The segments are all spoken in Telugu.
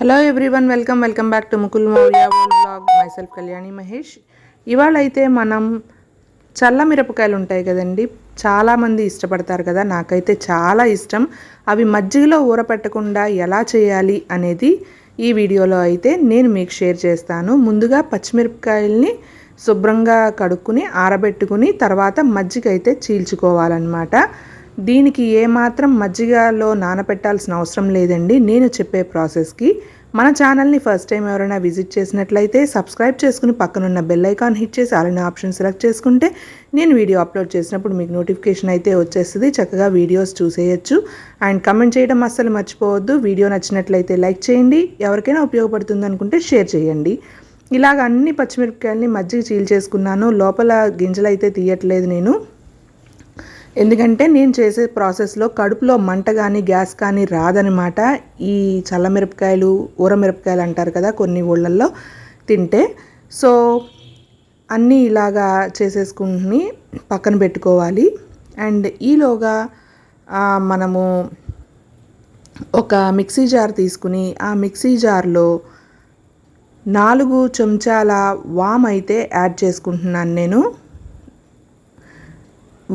Hello everyone welcome welcome back to Mukul Maurya blog myself Kalyani Mahesh ఇవాళ అయితే మనం చల్ల మిరపకాయలు ఉంటాయి కదండి. చాలామంది ఇష్టపడతారు కదా. నాకైతే చాలా ఇష్టం. అవి మజ్జిగలో ఊరపెట్టకుండా ఎలా చేయాలి అనేది ఈ వీడియోలో అయితే నేను మీకు షేర్ చేస్తాను. ముందుగా పచ్చిమిరపకాయల్ని శుభ్రంగా కడుక్కుని ఆరబెట్టుకుని తర్వాత మజ్జిగ అయితే చీల్చుకోవాలన్నమాట. దీనికి ఏమాత్రం మజ్జిగలో నానపెట్టాల్సిన అవసరం లేదండి. నేను చెప్పే ప్రాసెస్కి. మన ఛానల్ని ఫస్ట్ టైం ఎవరైనా విజిట్ చేసినట్లయితే సబ్స్క్రైబ్ చేసుకుని పక్కనున్న బెల్ ఐకాన్ హిట్ చేసి అలానే ఆప్షన్ సెలెక్ట్ చేసుకుంటే నేను వీడియో అప్లోడ్ చేసినప్పుడు మీకు నోటిఫికేషన్ అయితే వచ్చేస్తుంది. చక్కగా వీడియోస్ చూసేయచ్చు. అండ్ కమెంట్ చేయడం అస్సలు మర్చిపోవద్దు. వీడియో నచ్చినట్లయితే లైక్ చేయండి. ఎవరికైనా ఉపయోగపడుతుంది అనుకుంటే షేర్ చేయండి. ఇలాగ అన్ని పచ్చిమిరపకాయలని మజ్జిగ చీల్ చేసుకున్నాను. లోపల గింజలు అయితే తీయట్లేదు నేను. ఎందుకంటే నేను చేసే ప్రాసెస్లో కడుపులో మంట కానీ గ్యాస్ కానీ రాదనమాట ఈ చల్లమిరపకాయలు ఊరమిరపకాయలు అంటారు కదా కొన్ని ఊళ్ళల్లో తింటే. సో అన్నీ ఇలాగా చేసేసుకుని పక్కన పెట్టుకోవాలి. అండ్ ఈలోగా మనము ఒక మిక్సీ జార్ తీసుకుని ఆ మిక్సీ జార్లో నాలుగు చెంచాల వామ్ అయితే యాడ్ చేసుకుంటున్నాను నేను.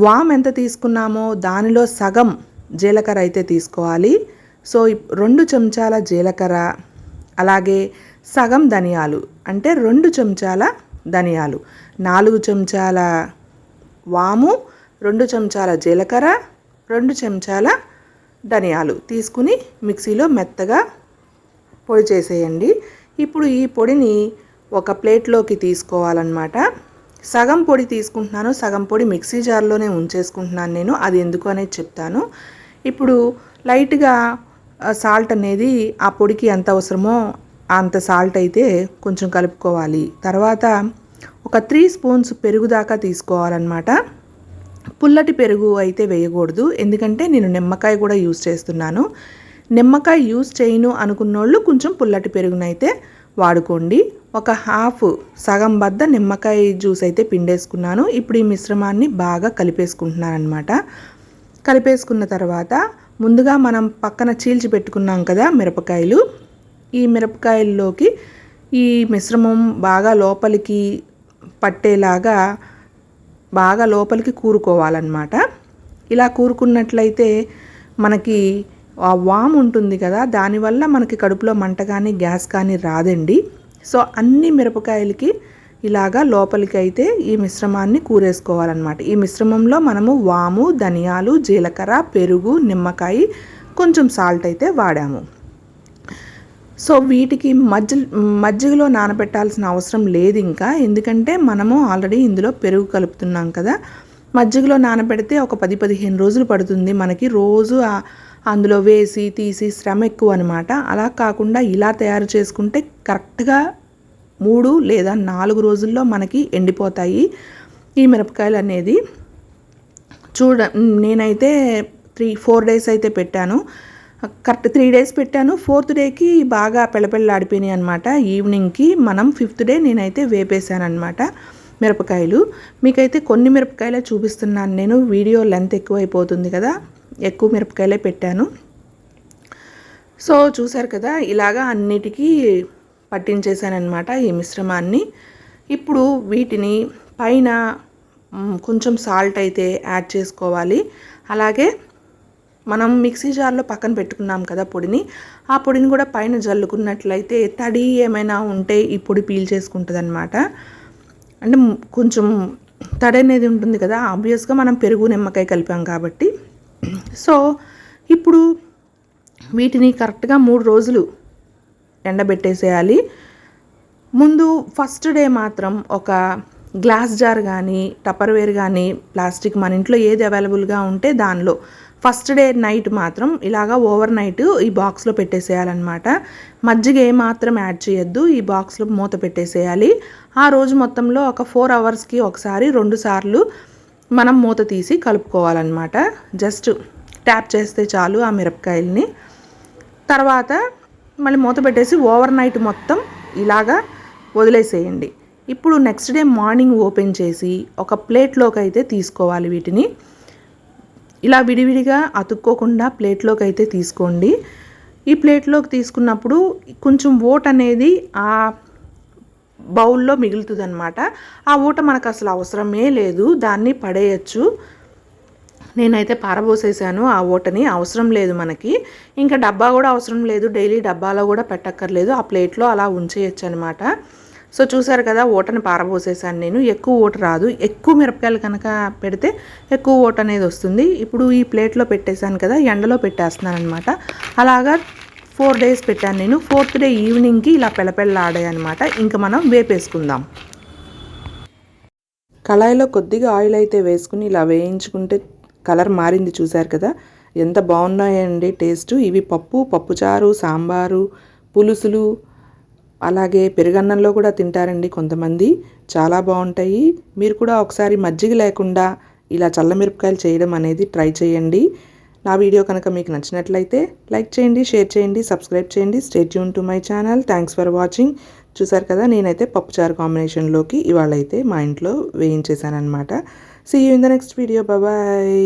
వామ్ ఎంత తీసుకున్నామో దానిలో సగం జీలకర్ర అయితే తీసుకోవాలి. సో రెండు చెంచాల జీలకర్ర అలాగే సగం ధనియాలు అంటే రెండు చెంచాల ధనియాలు నాలుగు చెంచాల వాము రెండు చెంచాల జీలకర్ర రెండు చెంచాల ధనియాలు తీసుకుని మిక్సీలో మెత్తగా పొడి చేసేయండి. ఇప్పుడు ఈ పొడిని ఒక ప్లేట్లోకి తీసుకోవాలన్నమాట. సగం పొడి తీసుకుంటున్నాను సగం పొడి మిక్సీ జార్లోనే ఉంచేసుకుంటున్నాను నేను అది ఎందుకు అనేది చెప్తాను. ఇప్పుడు లైట్గా సాల్ట్ అనేది ఆ పొడికి ఎంత అవసరమో అంత సాల్ట్ అయితే కొంచెం కలుపుకోవాలి. తర్వాత ఒక త్రీ స్పూన్స్ పెరుగు దాకా తీసుకోవాలన్నమాట. పుల్లటి పెరుగు అయితే వేయకూడదు ఎందుకంటే నేను నిమ్మకాయ కూడా యూస్ చేస్తున్నాను. నిమ్మకాయ యూస్ చేయను అనుకున్నోళ్ళు కొంచెం పుల్లటి పెరుగునైతే వాడుకోండి. ఒక హాఫ్ సగం బద్ద నిమ్మకాయ జ్యూస్ అయితే పిండేసుకున్నాను. ఇప్పుడు ఈ మిశ్రమాన్ని బాగా కలిపేసుకుంటున్నాను అనమాట కలిపేసుకున్న తర్వాత ముందుగా మనం పక్కన చీల్చి పెట్టుకున్నాం కదా మిరపకాయలు. ఈ మిరపకాయల్లోకి ఈ మిశ్రమం బాగా లోపలికి పట్టేలాగా బాగా లోపలికి కూరుకోవాలన్నమాట. ఇలా కూరుకున్నట్లయితే మనకి వామ్ ఉంటుంది కదా దానివల్ల మనకి కడుపులో మంట కానీ గ్యాస్ కానీ రాదండి. సో అన్ని మిరపకాయలకి ఇలాగా లోపలికి అయితే ఈ మిశ్రమాన్ని కూరేసుకోవాలన్నమాట. ఈ మిశ్రమంలో మనము వాము ధనియాలు జీలకర్ర పెరుగు నిమ్మకాయ కొంచెం సాల్ట్ అయితే వాడాము. సో వీటికి మజ్జి మజ్జిగలో నానబెట్టాల్సిన అవసరం లేదు ఇంకా. ఎందుకంటే మనము ఆల్రెడీ ఇందులో పెరుగు కలుపుతున్నాం కదా. మజ్జిగలో నానబెడితే ఒక పది పదిహేను రోజులు పడుతుంది. మనకి రోజు ఆ- అందులో వేసి తీసి శ్రమ ఎక్కువ అనమాట అలా కాకుండా ఇలా తయారు చేసుకుంటే కరెక్ట్గా మూడు లేదా నాలుగు రోజుల్లో మనకి ఎండిపోతాయి ఈ మిరపకాయలు అనేది. చూడ నేనైతే త్రీ ఫోర్ డేస్ అయితే పెట్టాను. కరెక్ట్ త్రీ డేస్ పెట్టాను. ఫోర్త్ డేకి బాగా పెళ్ళపెళ్ళాడిపోయినాయి అనమాట ఈవినింగ్కి మనం ఫిఫ్త్ డే నేనైతే వేపేశానమాట మిరపకాయలు. మీకైతే కొన్ని మిరపకాయలే చూపిస్తున్నాను. నేను వీడియో లెంత్ ఎక్కువ అయిపోతుంది కదా. ఎక్కువ మిరపకాయలే పెట్టాను. సో చూసారు కదా ఇలాగా అన్నిటికీ పట్టించేసానమాట ఈ మిశ్రమాన్ని. ఇప్పుడు వీటిని పైన కొంచెం సాల్ట్ అయితే యాడ్ చేసుకోవాలి. అలాగే మనం మిక్సీ జార్లో పక్కన పెట్టుకున్నాం కదా పొడిని ఆ పొడిని కూడా పైన జల్లుకున్నట్లయితే తడి ఏమైనా ఉంటే ఈ పొడి పీల్ చేసుకుంటుంది అనమాట అంటే కొంచెం తడి అనేది ఉంటుంది కదా ఆబ్వియస్గా మనం పెరుగు నిమ్మకాయ కలిపాం కాబట్టి. సో ఇప్పుడు వీటిని కరెక్ట్గా మూడు రోజులు ఎండబెట్టేసేయాలి. ముందు ఫస్ట్ డే మాత్రం ఒక గ్లాస్ జార్ కానీ టపర్వేర్ కానీ ప్లాస్టిక్ మన ఇంట్లో ఏది అవైలబుల్గా ఉంటే దానిలో ఫస్ట్ డే నైట్ మాత్రం ఇలాగా ఓవర్ నైట్ ఈ బాక్స్లో పెట్టేసేయాలన్నమాట. మజ్జిగ ఏ మాత్రం యాడ్ చేయొద్దు ఈ బాక్స్లో మూత పెట్టేసేయాలి. ఆ రోజు మొత్తంలో ఒక ఫోర్ అవర్స్కి ఒకసారి రెండు సార్లు మనం మూత తీసి కలుపుకోవాలన్నమాట. జస్ట్ ట్యాప్ చేస్తే చాలు ఆ మిరపకాయల్ని. తర్వాత మళ్ళీ మూత పెట్టేసి ఓవర్ నైట్ మొత్తం ఇలాగా వదిలేసేయండి. ఇప్పుడు నెక్స్ట్ డే మార్నింగ్ ఓపెన్ చేసి ఒక ప్లేట్లోకి అయితే తీసుకోవాలి వీటిని. ఇలా విడివిడిగా అతుక్కోకుండా ప్లేట్లోకి అయితే తీసుకోండి. ఈ ప్లేట్లోకి తీసుకున్నప్పుడు కొంచెం ఓట్ అనేది ఆ బౌల్లో మిగులుతుందనమాట ఆ ఊట మనకు అసలు అవసరమే లేదు. దాన్ని పడేయచ్చు. నేనైతే పారబోసేసాను ఆ ఓటని అవసరం లేదు మనకి. ఇంకా డబ్బా కూడా అవసరం లేదు. డైలీ డబ్బాలో కూడా పెట్టక్కర్లేదు. ఆ ప్లేట్లో అలా ఉంచేయచ్చు అనమాట సో చూసారు కదా ఓటని పారబోసేసాను నేను. ఎక్కువ ఓట రాదు. ఎక్కువ మిరపకాయలు కనుక పెడితే ఎక్కువ ఓట అనేది వస్తుంది. ఇప్పుడు ఈ ప్లేట్లో పెట్టేశాను కదా ఎండలో పెట్టేస్తున్నాను అనమాట అలాగా ఫోర్ డేస్ పెట్టాను నేను. ఫోర్త్ డే ఈవినింగ్కి ఇలా పెళ్ళపెళ్ళాడాయి అనమాట ఇంకా మనం వేపేసుకుందాం. కళాయిలో కొద్దిగా ఆయిల్ అయితే వేసుకుని ఇలా వేయించుకుంటే కలర్ మారింది చూసారు కదా. ఎంత బాగున్నాయండి టేస్ట్. ఇవి పప్పు పప్పుచారు సాంబారు పులుసులు అలాగే పెరుగన్నంలో కూడా తింటారండి కొంతమంది. చాలా బాగుంటాయి. మీరు కూడా ఒకసారి మజ్జిగ లేకుండా ఇలా చల్లమిరపకాయలు చేయడం అనేది ట్రై చేయండి. నా వీడియో కనుక మీకు నచ్చినట్లయితే లైక్ చేయండి షేర్ చేయండి సబ్స్క్రైబ్ చేయండి. Stay tune to my channel thanks for watching చూసారు కదా నేనైతే పప్పుచారు కాంబినేషన్లోకి ఇవాళ అయితే మా ఇంట్లో వేయించేసాను అనమాట see you in the next video bye